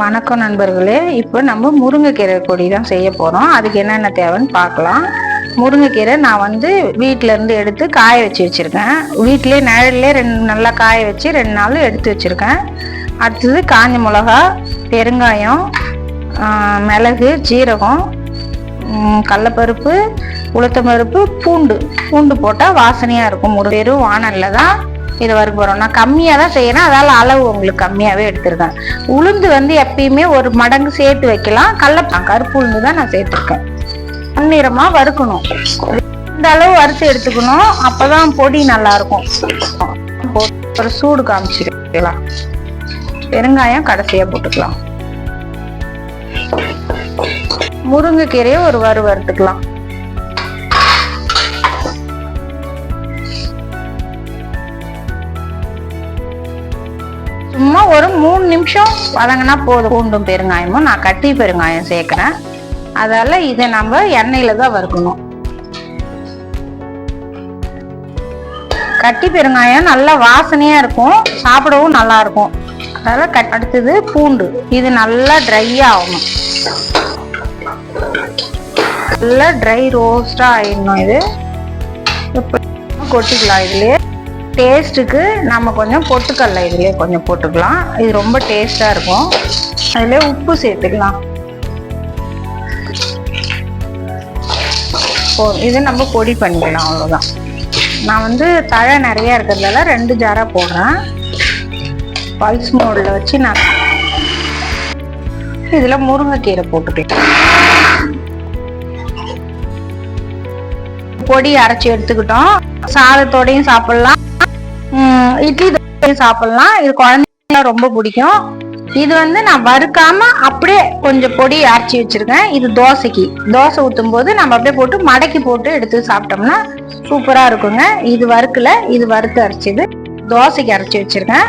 வணக்கம் நண்பர்களே. இப்போ நம்ம முருங்கைக்கீரை கொடி தான் செய்ய போகிறோம் அதுக்கு என்னென்ன தேவைன்னு பார்க்கலாம். முருங்கைக்கீரை நான் வந்து வீட்டிலேருந்து எடுத்து காய வச்சு வச்சுருக்கேன். வீட்டிலே நிழல்லே ரெண்டு நல்லா காய வச்சு ரெண்டு நாள் எடுத்து வச்சுருக்கேன். அடுத்தது காஞ்ச மிளகா பெருங்காயம் மிளகு ஜீரகம் கடலப்பருப்பு உளுத்தம்பருப்பு பூண்டு. பூண்டு போட்டால் வாசனையாக இருக்கும். ஒரு வெறும் வானலில் தான் இதை வறுக்க போகிறோம் நான் கம்மியாக தான் செய்கிறேன் அதால் அளவு உங்களுக்கு கம்மியாகவே எடுத்திருக்கேன். உளுந்து வந்து எப்பயுமே ஒரு மடங்கு சேர்த்து வைக்கலாம். கடல கருப்பு உளுந்து தான் நான் சேர்த்துருக்கேன். பொன்னிறமாக வறுக்கணும். இந்த அளவு வறுத்து எடுத்துக்கணும். அப்போ தான் பொடி நல்லாயிருக்கும் ஒரு சூடு காமிச்சிக்கலாம். பெருங்காயம் கடைசியாக போட்டுக்கலாம். முருங்கைக்கீரையை ஒரு வறு வறுத்துக்கலாம். சும்மா ஒரு மூணு நிமிஷம் வதங்கினா போதும். பூண்டும் பெருங்காயமும் நான் கட்டி பெருங்காயம் சேர்க்குறேன். அதால இதை நம்ம எண்ணெயில தான் வறுக்கணும். கட்டி பெருங்காயம் நல்லா வாசனையா இருக்கும். சாப்பிடவும் நல்லா இருக்கும். கட் அடுத்தது பூண்டு. இது நல்லா ட்ரை ஆகணும். நல்லா ட்ரை ரோஸ்டா ஆயிடணும் இது. கொட்டிக்கலாம் இதுலயே. டேஸ்ட்டுக்கு நம்ம கொஞ்சம் பொட்டுக்கடலை இதுலேயே கொஞ்சம் போட்டுக்கலாம். இது ரொம்ப டேஸ்ட்டாக இருக்கும். அதில் உப்பு சேர்த்துக்கலாம். போதும் இதை நம்ம பொடி பண்ணிக்கலாம் அவ்வளோதான் நான் வந்து தழை நிறையா இருக்கிறதால ரெண்டு ஜாராக போடுறேன். பல்ஸ் மோடில் வச்சு நான் இதில் முருங்கைக்கீரை போட்டுக்கலாம். பொடி அரைச்சி எடுத்துக்கிட்டோம். சாதத்தோடையும் சாப்பிடலாம். உம், இட்லி தோசையும் சாப்பிடலாம். இது குழந்தைங்க ரொம்ப பிடிக்கும். இது வந்து நான் வறுக்காம அப்படியே கொஞ்சம் பொடி அரைச்சி வச்சிருக்கேன். இது தோசைக்கு. தோசை ஊற்றும் போது நம்ம அப்படியே போட்டு மடக்கி போட்டு எடுத்து சாப்பிட்டோம்னா சூப்பரா இருக்குங்க. இது வறுக்கல இது வறுத்து அரைச்சிது. தோசைக்கு அரைச்சி வச்சிருக்கேன்.